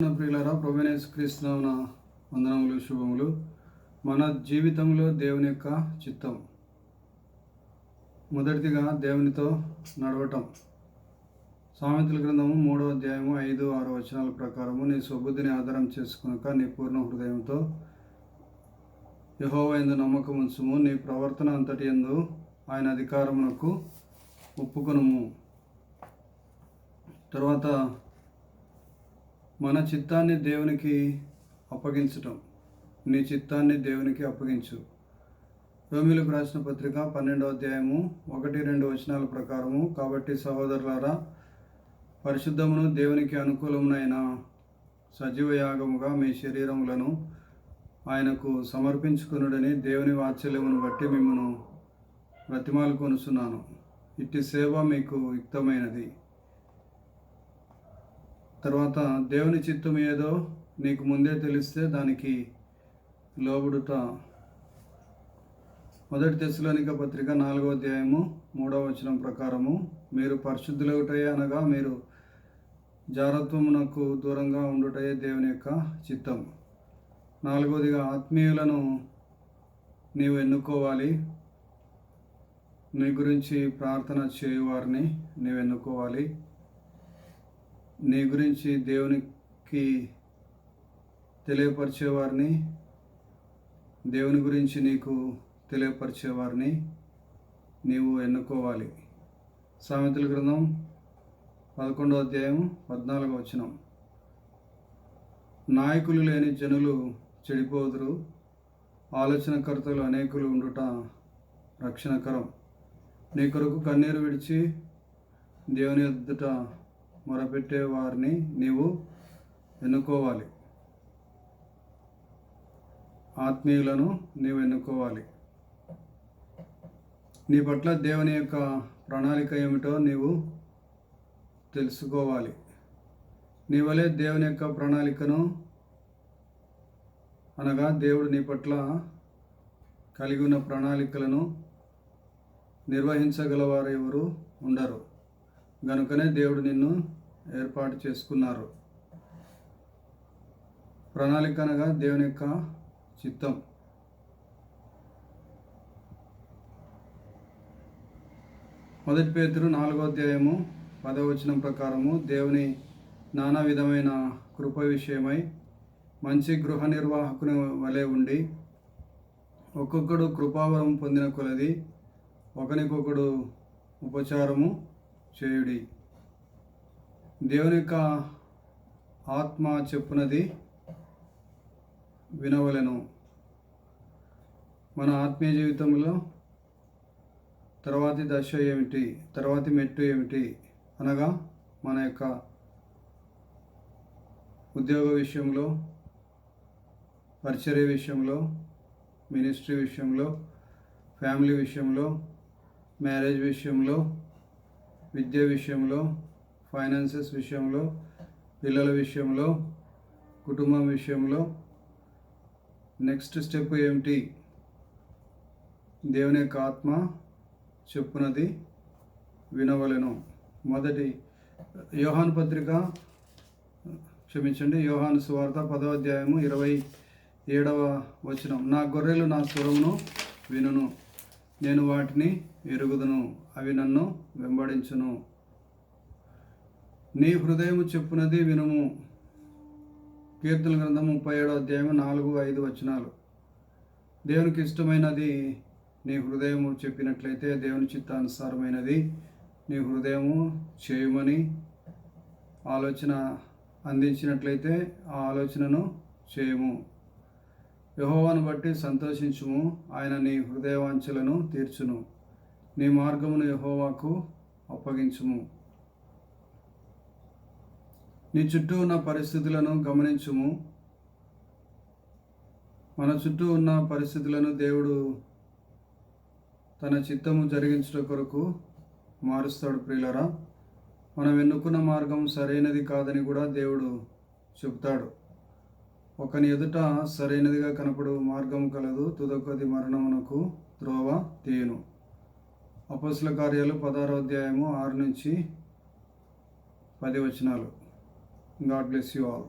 ప్రియులరా ప్రొవెనెస్ క్రీస్తునామన వందనములు శుభములు. మన జీవితంలో దేవుని యొక్క చిత్తం. మొదటిదిగా దేవునితో నడవటం. సామెతల గ్రంథము మూడో అధ్యాయము ఐదు ఆరు వచనాల ప్రకారము నీ సుబుద్ధిని ఆధారం చేసుకునక నీ పూర్ణ హృదయంతో యహోవైందు నమ్మకం ఉంచుము నీ ప్రవర్తన అంతటి ఎందు ఆయన అధికారమునకు ఒప్పుకొనుము. తర్వాత మన చిత్తాన్ని దేవునికి అప్పగించటం. నీ చిత్తాన్ని దేవునికి అప్పగించు. రోమిలకు రాసిన పత్రిక పన్నెండవ అధ్యాయము ఒకటి రెండు వచనాల ప్రకారము. కాబట్టి సహోదరులారా పరిశుద్ధమును దేవునికి అనుకూలమునైన సజీవ యాగముగా మీ శరీరములను ఆయనకు సమర్పించుకునుడని దేవుని వాత్సల్యమును బట్టి మిమ్మను బ్రతిమాలు కొనుచున్నాను ఇట్టి సేవ మీకు యుక్తమైనది. తర్వాత దేవుని చిత్తం ఏదో నీకు ముందే తెలిస్తే దానికి లోబడుట. మొదటి దశలోనిక పత్రిక నాలుగో అధ్యాయము మూడవ వచనం ప్రకారము మీరు పరిశుద్ధులవుటయే అనగా మీరు జారత్వమునకు దూరంగా ఉండుటయే దేవుని యొక్క చిత్తం. నాలుగవదిగా ఆత్మీయులను నీవు ఎన్నుకోవాలి. నీ గురించి ప్రార్థన చేయువారిని నీవు ఎన్నుకోవాలి. నీ గురించి దేవునికి తెలియపరిచేవారిని దేవుని గురించి నీకు తెలియపరిచేవారిని నీవు ఎన్నుకోవాలి. సామెతల గ్రంథం పదకొండో అధ్యాయం పద్నాలుగో వచనం. నాయకులు లేని జనులు చెడిపోదురు ఆలోచనకర్తలు అనేకులు ఉండుట రక్షణకరం. నీ కొరకు కన్నీరు విడిచి దేవుని ఎద్దుట మొరపెట్టే వారిని నీవు ఎన్నుకోవాలి. ఆత్మీయులను నీవు ఎన్నుకోవాలి. నీ పట్ల దేవుని యొక్క ప్రణాళిక ఏమిటో నీవు తెలుసుకోవాలి. నీ వలె దేవుని యొక్క ప్రణాళికను అనగా దేవుడు నీ పట్ల కలిగి ఉన్న ప్రణాళికలను నిర్వహించగలవారు ఎవరు ఉండరు. గనుకనే దేవుడు నిన్ను ఏర్పాటు చేసుకున్నారు. ప్రణాళిక అనగా దేవుని యొక్క చిత్తం. మొదటి పేతురు నాలుగో అధ్యాయము పదవచనం ప్రకారము దేవుని నానా విధమైన కృప విషయమై మంచి గృహ నిర్వాహకుని వలె ఉండి ఒక్కొక్కడు కృపావరం పొందిన కొలది ఒకరికొకడు ఉపచారము చేయుడి. దేవుని యొక్క ఆత్మ చెప్పునది వినవలను. మన ఆత్మీయ జీవితంలో తర్వాతి దశ ఏమిటి? తర్వాతి మెట్టు ఏమిటి? అనగా మన యొక్క ఉద్యోగ విషయంలో పరిచర్య విషయంలో మినిస్ట్రీ విషయంలో ఫ్యామిలీ విషయంలో మ్యారేజ్ విషయంలో విద్య విషయంలో ఫైనాన్సెస్ విషయంలో పిల్లల విషయంలో కుటుంబం విషయంలో. నెక్స్ట్ స్టెప్ ఏమిటి? దేవుని యొక్క ఆత్మ చెప్పునది వినవలెను. మొదటి యోహాన్ పత్రిక క్షమించండి యోహాను సువార్త పదవ అధ్యాయము ఇరవై ఏడవ వచనం. నా గొర్రెలు నా స్వరమును వినును నేను వాటిని ఎరుగుదును అవి నన్ను వెంబడించును. నీ హృదయము చెప్పునది వినుము. కీర్తన గ్రంథం ముప్పై ఏడో అధ్యాయం నాలుగు ఐదు వచనాలు. దేవునికి ఇష్టమైనది నీ హృదయము చెప్పినట్లయితే దేవుని చిత్తానుసారమైనది నీ హృదయము చేయమని ఆలోచన అందించినట్లయితే ఆ ఆలోచనను చేయము. యహోవాను బట్టి సంతోషించుము. ఆయన నీ హృదయవాంఛలను తీర్చును. నీ మార్గమును యహోవాకు అప్పగించుము. నీ చుట్టూ ఉన్న పరిస్థితులను గమనించుము. మన చుట్టూ ఉన్న పరిస్థితులను దేవుడు తన చిత్తము జరిగించడం కొరకు మారుస్తాడు ప్రియులరా. మనం ఎన్నుకున్న మార్గం సరైనది కాదని కూడా దేవుడు చెప్తాడు. ఒకని ఎదుట సరైనదిగా కనపడు మార్గం కలదు తుదకొది మరణమునకు త్రోవ తీయను. అపస్సుల కార్యాలు పదహారో అధ్యాయము ఆరు నుంచి పది వచనాలు. God bless you all.